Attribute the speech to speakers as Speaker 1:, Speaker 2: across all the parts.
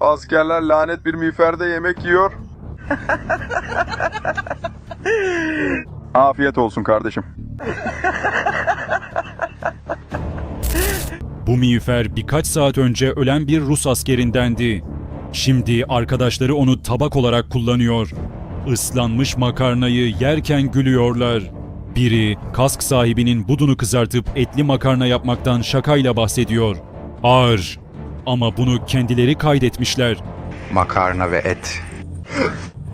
Speaker 1: Askerler lanet bir miğferde yemek yiyor. Afiyet olsun kardeşim.
Speaker 2: Bu miğfer birkaç saat önce ölen bir Rus askerindendi. Şimdi arkadaşları onu tabak olarak kullanıyor. Islanmış makarnayı yerken gülüyorlar. Biri kask sahibinin budunu kızartıp etli makarna yapmaktan şakayla bahsediyor. Ağır. Ama bunu kendileri kaydetmişler.
Speaker 3: Makarna ve et.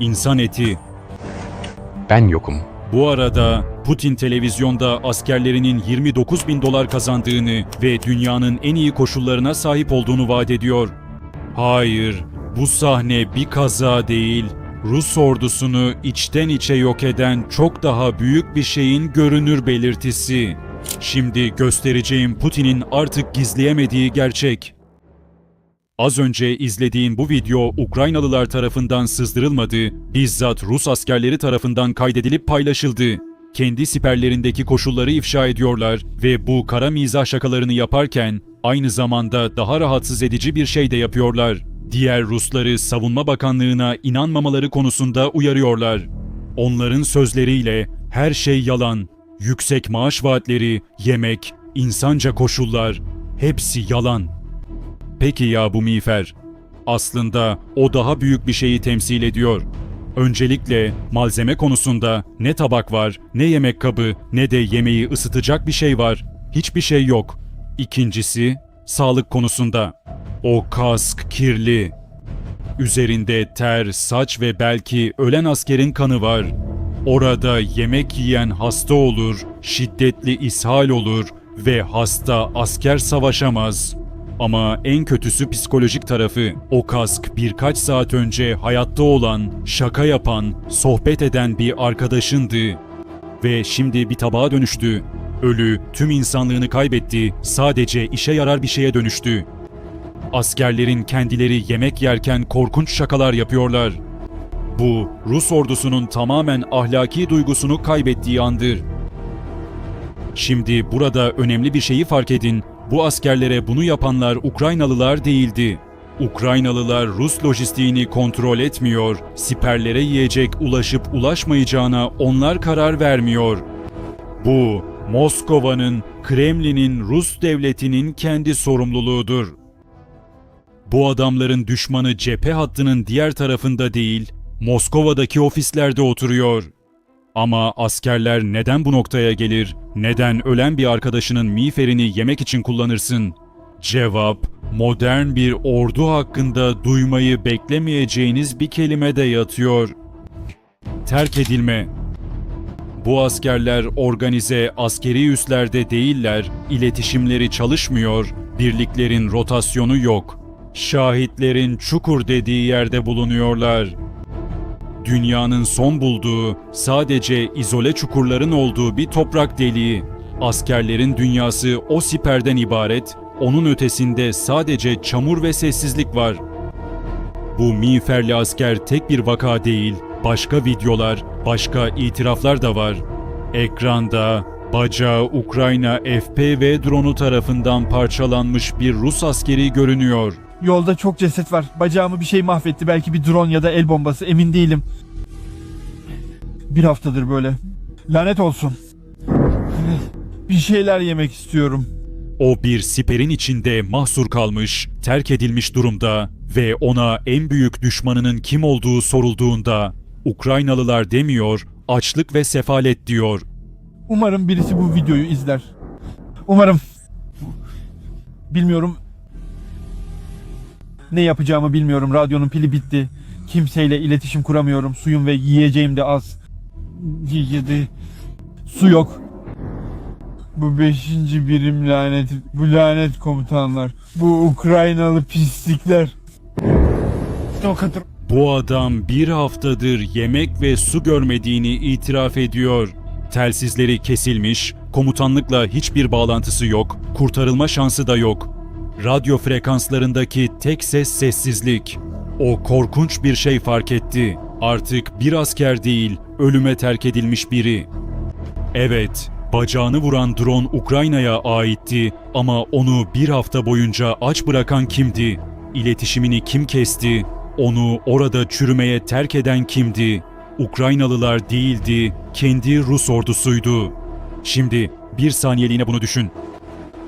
Speaker 2: İnsan eti.
Speaker 3: Ben yokum.
Speaker 2: Bu arada Putin televizyonda askerlerinin 29 bin dolar kazandığını ve dünyanın en iyi koşullarına sahip olduğunu vaat ediyor. Hayır, bu sahne bir kaza değil, Rus ordusunu içten içe yok eden çok daha büyük bir şeyin görünür belirtisi. Şimdi göstereceğim Putin'in artık gizleyemediği gerçek. Az önce izlediğin bu video Ukraynalılar tarafından sızdırılmadı, bizzat Rus askerleri tarafından kaydedilip paylaşıldı. Kendi siperlerindeki koşulları ifşa ediyorlar ve bu kara mizah şakalarını yaparken aynı zamanda daha rahatsız edici bir şey de yapıyorlar. Diğer Rusları Savunma Bakanlığı'na inanmamaları konusunda uyarıyorlar. Onların sözleriyle her şey yalan. Yüksek maaş vaatleri, yemek, insanca koşullar hepsi yalan. Peki ya bu miğfer? Aslında o daha büyük bir şeyi temsil ediyor. Öncelikle malzeme konusunda ne tabak var, ne yemek kabı, ne de yemeği ısıtacak bir şey var. Hiçbir şey yok. İkincisi, sağlık konusunda. O kask kirli. Üzerinde ter, saç ve belki ölen askerin kanı var. Orada yemek yiyen hasta olur, şiddetli ishal olur ve hasta asker savaşamaz. Ama en kötüsü psikolojik tarafı. O kask birkaç saat önce hayatta olan, şaka yapan, sohbet eden bir arkadaşındı. Ve şimdi bir tabağa dönüştü. Ölü, tüm insanlığını kaybetti, sadece işe yarar bir şeye dönüştü. Askerlerin kendileri yemek yerken korkunç şakalar yapıyorlar. Bu, Rus ordusunun tamamen ahlaki duygusunu kaybettiği andır. Şimdi burada önemli bir şeyi fark edin. Bu askerlere bunu yapanlar Ukraynalılar değildi. Ukraynalılar Rus lojistiğini kontrol etmiyor, siperlere yiyecek ulaşıp ulaşmayacağına onlar karar vermiyor. Bu, Moskova'nın, Kremlin'in, Rus devletinin kendi sorumluluğudur. Bu adamların düşmanı cephe hattının diğer tarafında değil, Moskova'daki ofislerde oturuyor. Ama askerler neden bu noktaya gelir? Neden ölen bir arkadaşının miğferini yemek için kullanırsın? Cevap, modern bir ordu hakkında duymayı beklemeyeceğiniz bir kelimede yatıyor. Terk edilme. Bu askerler organize askeri üslerde değiller, iletişimleri çalışmıyor, birliklerin rotasyonu yok. Şahitlerin çukur dediği yerde bulunuyorlar. Dünyanın son bulduğu, sadece izole çukurların olduğu bir toprak deliği. Askerlerin dünyası o siperden ibaret, onun ötesinde sadece çamur ve sessizlik var. Bu miğferli asker tek bir vaka değil, başka videolar, başka itiraflar da var. Ekranda bacağı Ukrayna FPV dronu tarafından parçalanmış bir Rus askeri görünüyor.
Speaker 4: Yolda çok ceset var. Bacağımı bir şey mahvetti. Belki bir drone ya da el bombası. Emin değilim. Bir haftadır böyle. Lanet olsun. Bir şeyler yemek istiyorum.
Speaker 2: O bir siperin içinde mahsur kalmış, terk edilmiş durumda ve ona en büyük düşmanının kim olduğu sorulduğunda Ukraynalılar demiyor, açlık ve sefalet diyor.
Speaker 4: Umarım birisi bu videoyu izler. Umarım. Bilmiyorum. Ne yapacağımı bilmiyorum. Radyonun pili bitti. Kimseyle iletişim kuramıyorum. Suyum ve yiyeceğim de az. Yedi. Su yok. Bu beşinci birim lanet. Bu lanet komutanlar. Bu Ukraynalı pislikler.
Speaker 2: Bu adam bir haftadır yemek ve su görmediğini itiraf ediyor. Telsizleri kesilmiş, komutanlıkla hiçbir bağlantısı yok, kurtarılma şansı da yok. Radyo frekanslarındaki tek ses sessizlik. O korkunç bir şey fark etti. Artık bir asker değil, ölüme terk edilmiş biri. Evet, bacağını vuran drone Ukrayna'ya aitti ama onu bir hafta boyunca aç bırakan kimdi? İletişimini kim kesti? Onu orada çürümeye terk eden kimdi? Ukraynalılar değildi, kendi Rus ordusuydu. Şimdi bir saniyeliğine bunu düşün.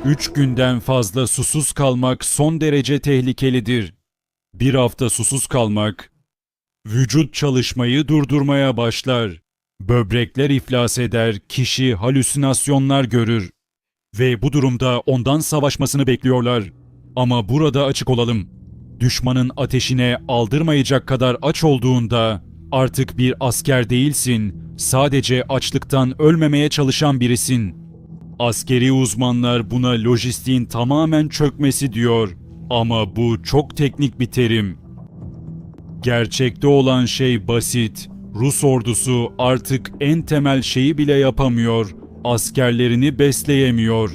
Speaker 2: Üç günden fazla susuz kalmak son derece tehlikelidir. Bir hafta susuz kalmak, vücut çalışmayı durdurmaya başlar. Böbrekler iflas eder, kişi halüsinasyonlar görür. Ve bu durumda ondan savaşmasını bekliyorlar. Ama burada açık olalım. Düşmanın ateşine aldırmayacak kadar aç olduğunda artık bir asker değilsin. Sadece açlıktan ölmemeye çalışan birisin. Askeri uzmanlar buna lojistiğin tamamen çökmesi diyor. Ama bu çok teknik bir terim. Gerçekte olan şey basit. Rus ordusu artık en temel şeyi bile yapamıyor. Askerlerini besleyemiyor.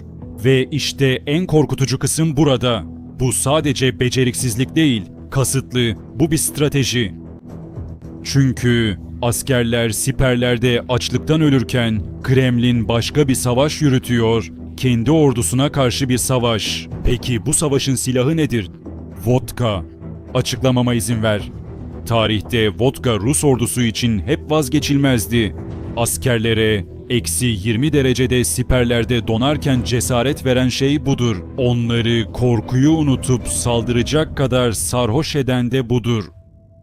Speaker 2: Ve işte en korkutucu kısım burada. Bu sadece beceriksizlik değil, kasıtlı. Bu bir strateji. Çünkü askerler siperlerde açlıktan ölürken Kremlin başka bir savaş yürütüyor. Kendi ordusuna karşı bir savaş. Peki bu savaşın silahı nedir? Vodka. Açıklamama izin ver. Tarihte vodka Rus ordusu için hep vazgeçilmezdi. Askerlere eksi 20 derecede siperlerde donarken cesaret veren şey budur. Onları korkuyu unutup saldıracak kadar sarhoş eden de budur.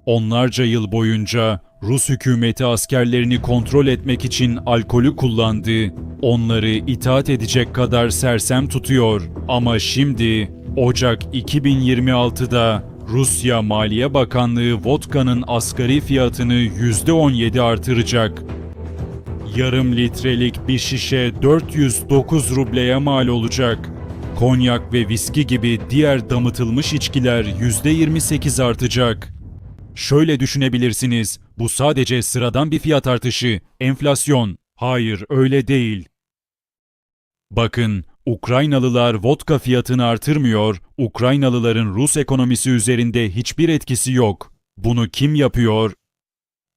Speaker 2: Onlarca yıl boyunca Rus hükümeti askerlerini kontrol etmek için alkolü kullandı. Onları itaat edecek kadar sersem tutuyor. Ama şimdi Ocak 2026'da Rusya Maliye Bakanlığı vodkanın asgari fiyatını %17 artıracak. Yarım litrelik bir şişe 409 rubleye mal olacak. Konyak ve viski gibi diğer damıtılmış içkiler %28 artacak. Şöyle düşünebilirsiniz, bu sadece sıradan bir fiyat artışı, enflasyon. Hayır, öyle değil. Bakın, Ukraynalılar vodka fiyatını artırmıyor, Ukraynalıların Rus ekonomisi üzerinde hiçbir etkisi yok. Bunu kim yapıyor?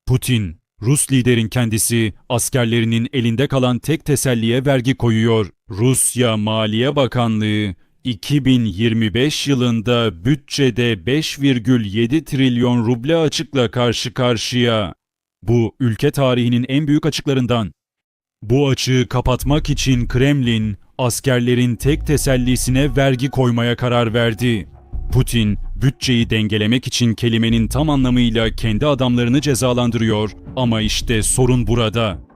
Speaker 2: Putin. Rus liderin kendisi askerlerinin elinde kalan tek teselliye vergi koyuyor. Rusya Maliye Bakanlığı 2025 yılında bütçede 5,7 trilyon ruble açıkla karşı karşıya. Bu ülke tarihinin en büyük açıklarından. Bu açığı kapatmak için Kremlin askerlerin tek tesellisine vergi koymaya karar verdi. Putin bütçeyi dengelemek için kelimenin tam anlamıyla kendi adamlarını cezalandırıyor ama işte sorun burada.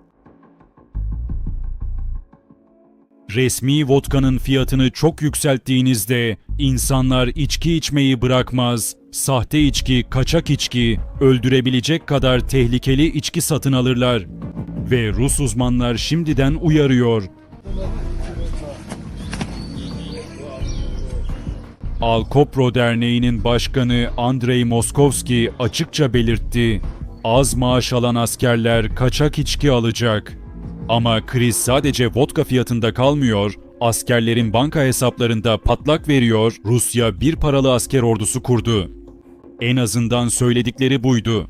Speaker 2: Resmi vodkanın fiyatını çok yükselttiğinizde insanlar içki içmeyi bırakmaz. Sahte içki, kaçak içki, öldürebilecek kadar tehlikeli içki satın alırlar. Ve Rus uzmanlar şimdiden uyarıyor. Alkopro Derneği'nin başkanı Andrei Moskovski açıkça belirtti. Az maaş alan askerler kaçak içki alacak. Ama kriz sadece vodka fiyatında kalmıyor, askerlerin banka hesaplarında patlak veriyor, Rusya bir paralı asker ordusu kurdu. En azından söyledikleri buydu.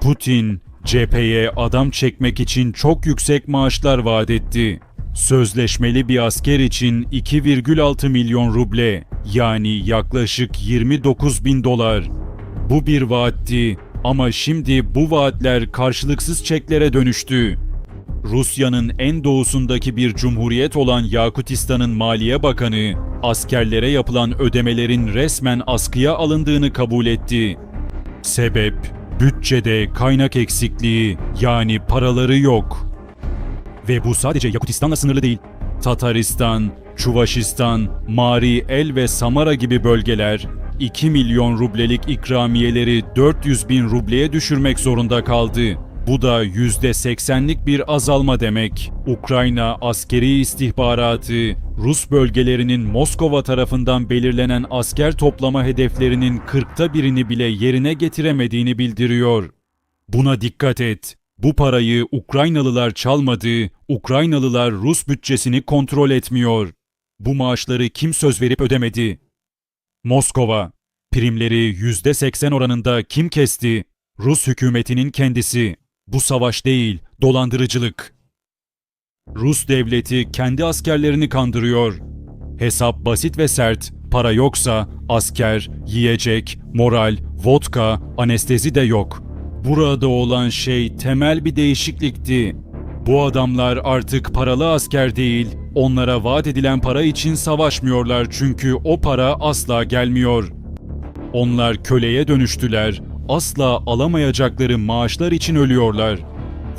Speaker 2: Putin, cepheye adam çekmek için çok yüksek maaşlar vaat etti. Sözleşmeli bir asker için 2,6 milyon ruble, yani yaklaşık 29 bin dolar. Bu bir vaatti ama şimdi bu vaatler karşılıksız çeklere dönüştü. Rusya'nın en doğusundaki bir cumhuriyet olan Yakutistan'ın Maliye Bakanı, askerlere yapılan ödemelerin resmen askıya alındığını kabul etti. Sebep, bütçede kaynak eksikliği yani paraları yok. Ve bu sadece Yakutistan'la sınırlı değil. Tataristan, Çuvaşistan, Mari El ve Samara gibi bölgeler 2 milyon rublelik ikramiyeleri 400 bin rubleye düşürmek zorunda kaldı. Bu da %80'lik bir azalma demek. Ukrayna askeri istihbaratı, Rus bölgelerinin Moskova tarafından belirlenen asker toplama hedeflerinin 40'ta birini bile yerine getiremediğini bildiriyor. Buna dikkat et. Bu parayı Ukraynalılar çalmadı, Ukraynalılar Rus bütçesini kontrol etmiyor. Bu maaşları kim söz verip ödemedi? Moskova. Primleri %80 oranında kim kesti? Rus hükümetinin kendisi. Bu savaş değil, dolandırıcılık. Rus devleti kendi askerlerini kandırıyor. Hesap basit ve sert. Para yoksa asker, yiyecek, moral, vodka, anestezi de yok. Burada olan şey temel bir değişiklikti. Bu adamlar artık paralı asker değil, onlara vaat edilen para için savaşmıyorlar çünkü o para asla gelmiyor. Onlar köleye dönüştüler, asla alamayacakları maaşlar için ölüyorlar.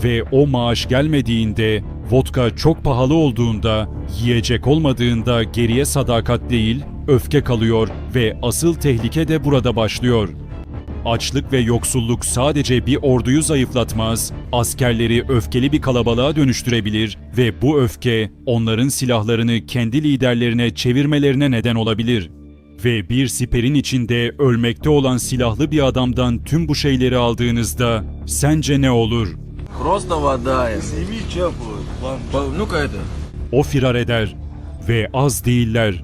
Speaker 2: Ve o maaş gelmediğinde, vodka çok pahalı olduğunda, yiyecek olmadığında geriye sadakat değil, öfke kalıyor ve asıl tehlike de burada başlıyor. Açlık ve yoksulluk sadece bir orduyu zayıflatmaz, askerleri öfkeli bir kalabalığa dönüştürebilir ve bu öfke onların silahlarını kendi liderlerine çevirmelerine neden olabilir ve bir siperin içinde ölmekte olan silahlı bir adamdan tüm bu şeyleri aldığınızda sence ne olur? O firar eder ve az değiller.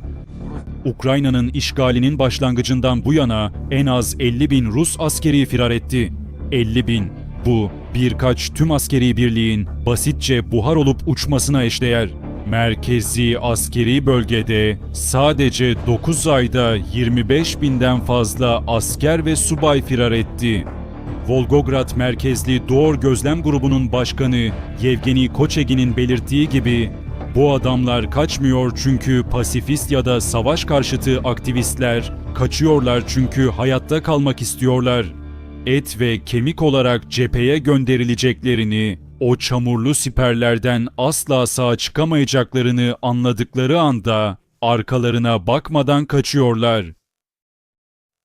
Speaker 2: Ukrayna'nın işgalinin başlangıcından bu yana en az 50 bin Rus askeri firar etti. 50 bin. Bu birkaç tüm askeri birliğin basitçe buhar olup uçmasına eşdeğer. Merkezi askeri bölgede sadece 9 ayda 25 binden fazla asker ve subay firar etti. Volgograd merkezli Doğor Gözlem Grubu'nun başkanı Yevgeni Koçegin'in belirttiği gibi bu adamlar kaçmıyor çünkü pasifist ya da savaş karşıtı aktivistler, kaçıyorlar çünkü hayatta kalmak istiyorlar. Et ve kemik olarak cepheye gönderileceklerini, o çamurlu siperlerden asla sağ çıkamayacaklarını anladıkları anda arkalarına bakmadan kaçıyorlar.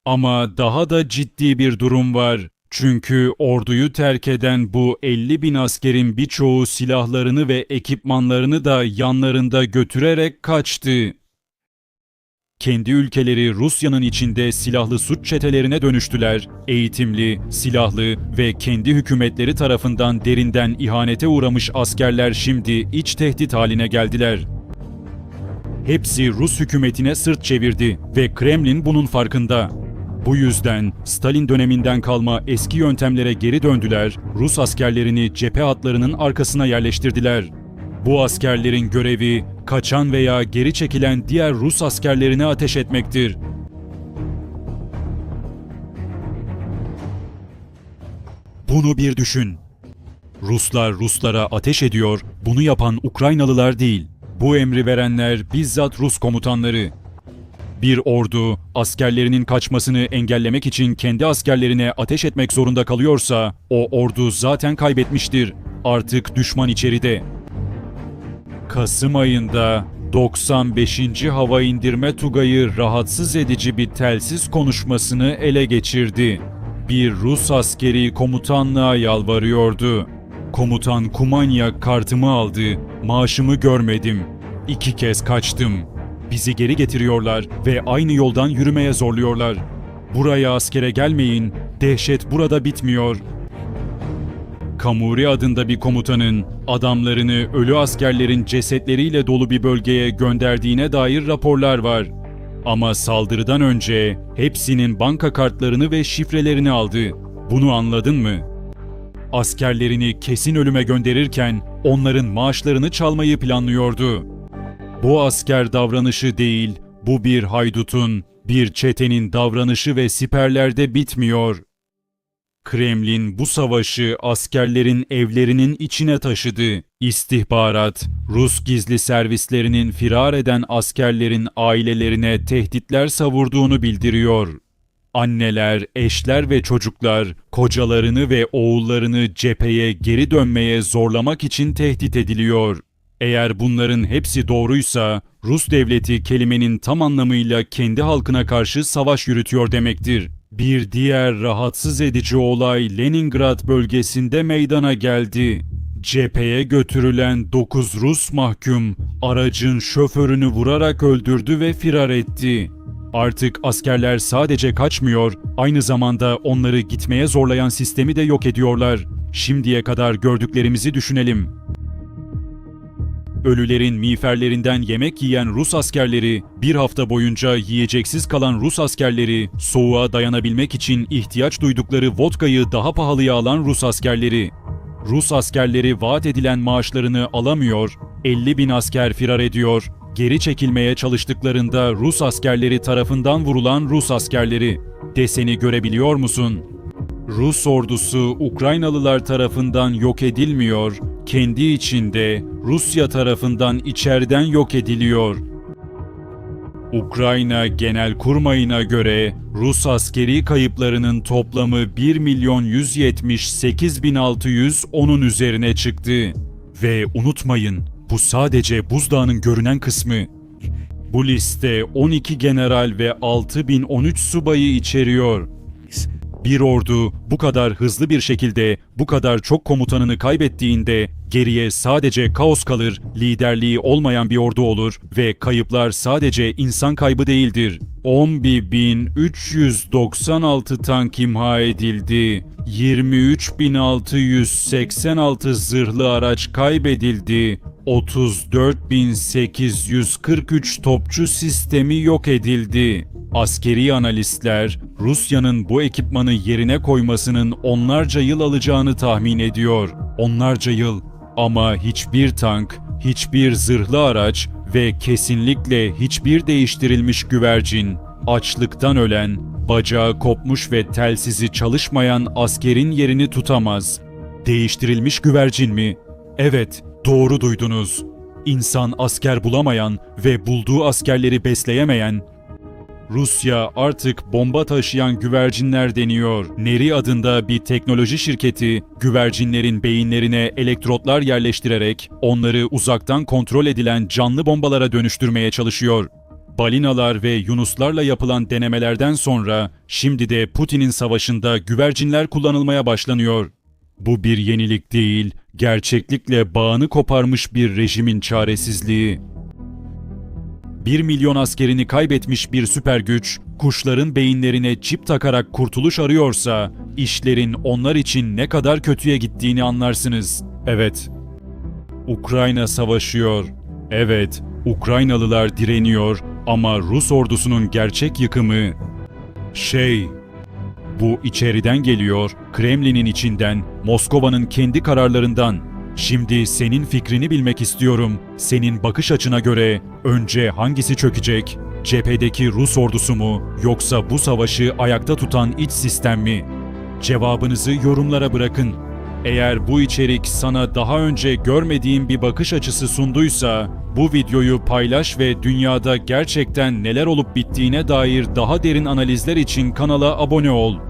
Speaker 2: Ama daha da ciddi bir durum var. Çünkü orduyu terk eden bu 50 bin askerin birçoğu silahlarını ve ekipmanlarını da yanlarında götürerek kaçtı. Kendi ülkeleri Rusya'nın içinde silahlı suç çetelerine dönüştüler. Eğitimli, silahlı ve kendi hükümetleri tarafından derinden ihanete uğramış askerler şimdi iç tehdit haline geldiler. Hepsi Rus hükümetine sırt çevirdi ve Kremlin bunun farkında. Bu yüzden Stalin döneminden kalma eski yöntemlere geri döndüler, Rus askerlerini cephe hatlarının arkasına yerleştirdiler. Bu askerlerin görevi kaçan veya geri çekilen diğer Rus askerlerine ateş etmektir. Bunu bir düşün. Ruslar Ruslara ateş ediyor, bunu yapan Ukraynalılar değil. Bu emri verenler bizzat Rus komutanları. Bir ordu askerlerinin kaçmasını engellemek için kendi askerlerine ateş etmek zorunda kalıyorsa o ordu zaten kaybetmiştir. Artık düşman içeride. Kasım ayında 95. Hava İndirme Tugayı rahatsız edici bir telsiz konuşmasını ele geçirdi. Bir Rus askeri komutanlığa yalvarıyordu. Komutan Kumanya kartımı aldı, maaşımı görmedim. İki kez kaçtım. Bizi geri getiriyorlar ve aynı yoldan yürümeye zorluyorlar. Buraya askere gelmeyin, dehşet burada bitmiyor. Kamuri adında bir komutanın adamlarını ölü askerlerin cesetleriyle dolu bir bölgeye gönderdiğine dair raporlar var. Ama saldırıdan önce hepsinin banka kartlarını ve şifrelerini aldı. Bunu anladın mı? Askerlerini kesin ölüme gönderirken onların maaşlarını çalmayı planlıyordu. Bu asker davranışı değil, bu bir haydutun, bir çetenin davranışı ve siperlerde bitmiyor. Kremlin bu savaşı askerlerin evlerinin içine taşıdı. İstihbarat, Rus gizli servislerinin firar eden askerlerin ailelerine tehditler savurduğunu bildiriyor. Anneler, eşler ve çocuklar kocalarını ve oğullarını cepheye geri dönmeye zorlamak için tehdit ediliyor. Eğer bunların hepsi doğruysa Rus devleti kelimenin tam anlamıyla kendi halkına karşı savaş yürütüyor demektir. Bir diğer rahatsız edici olay Leningrad bölgesinde meydana geldi. Cepheye götürülen 9 Rus mahkum aracın şoförünü vurarak öldürdü ve firar etti. Artık askerler sadece kaçmıyor, aynı zamanda onları gitmeye zorlayan sistemi de yok ediyorlar. Şimdiye kadar gördüklerimizi düşünelim. Ölülerin miğferlerinden yemek yiyen Rus askerleri, bir hafta boyunca yiyeceksiz kalan Rus askerleri, soğuğa dayanabilmek için ihtiyaç duydukları vodkayı daha pahalıya alan Rus askerleri. Rus askerleri vaat edilen maaşlarını alamıyor, 50 bin asker firar ediyor, geri çekilmeye çalıştıklarında Rus askerleri tarafından vurulan Rus askerleri. Deseni görebiliyor musun? Rus ordusu Ukraynalılar tarafından yok edilmiyor, kendi içinde Rusya tarafından içeriden yok ediliyor. Ukrayna Genelkurmayına göre Rus askeri kayıplarının toplamı 1 milyon 178 bin 600 onun üzerine çıktı. Ve unutmayın bu sadece buzdağının görünen kısmı. Bu liste 12 general ve 6013 subayı içeriyor. Bir ordu bu kadar hızlı bir şekilde bu kadar çok komutanını kaybettiğinde geriye sadece kaos kalır, liderliği olmayan bir ordu olur ve kayıplar sadece insan kaybı değildir. 11.396 tank imha edildi. 23.686 zırhlı araç kaybedildi. 34.843 topçu sistemi yok edildi. Askeri analistler Rusya'nın bu ekipmanı yerine koymasının onlarca yıl alacağını tahmin ediyor. Onlarca yıl. Ama hiçbir tank, hiçbir zırhlı araç ve kesinlikle hiçbir değiştirilmiş güvercin, açlıktan ölen, bacağı kopmuş ve telsizi çalışmayan askerin yerini tutamaz. Değiştirilmiş güvercin mi? Evet, doğru duydunuz. İnsan asker bulamayan ve bulduğu askerleri besleyemeyen, Rusya artık bomba taşıyan güvercinler deniyor. Neri adında bir teknoloji şirketi güvercinlerin beyinlerine elektrotlar yerleştirerek onları uzaktan kontrol edilen canlı bombalara dönüştürmeye çalışıyor. Balinalar ve yunuslarla yapılan denemelerden sonra şimdi de Putin'in savaşında güvercinler kullanılmaya başlanıyor. Bu bir yenilik değil, gerçeklikle bağını koparmış bir rejimin çaresizliği. 1 milyon askerini kaybetmiş bir süper güç, kuşların beyinlerine çip takarak kurtuluş arıyorsa, işlerin onlar için ne kadar kötüye gittiğini anlarsınız. Evet, Ukrayna savaşıyor. Evet, Ukraynalılar direniyor ama Rus ordusunun gerçek yıkımı şey bu içeriden geliyor, Kremlin'in içinden, Moskova'nın kendi kararlarından. Şimdi senin fikrini bilmek istiyorum. Senin bakış açına göre önce hangisi çökecek? Cephedeki Rus ordusu mu yoksa bu savaşı ayakta tutan iç sistem mi? Cevabınızı yorumlara bırakın. Eğer bu içerik sana daha önce görmediğin bir bakış açısı sunduysa, bu videoyu paylaş ve dünyada gerçekten neler olup bittiğine dair daha derin analizler için kanala abone ol.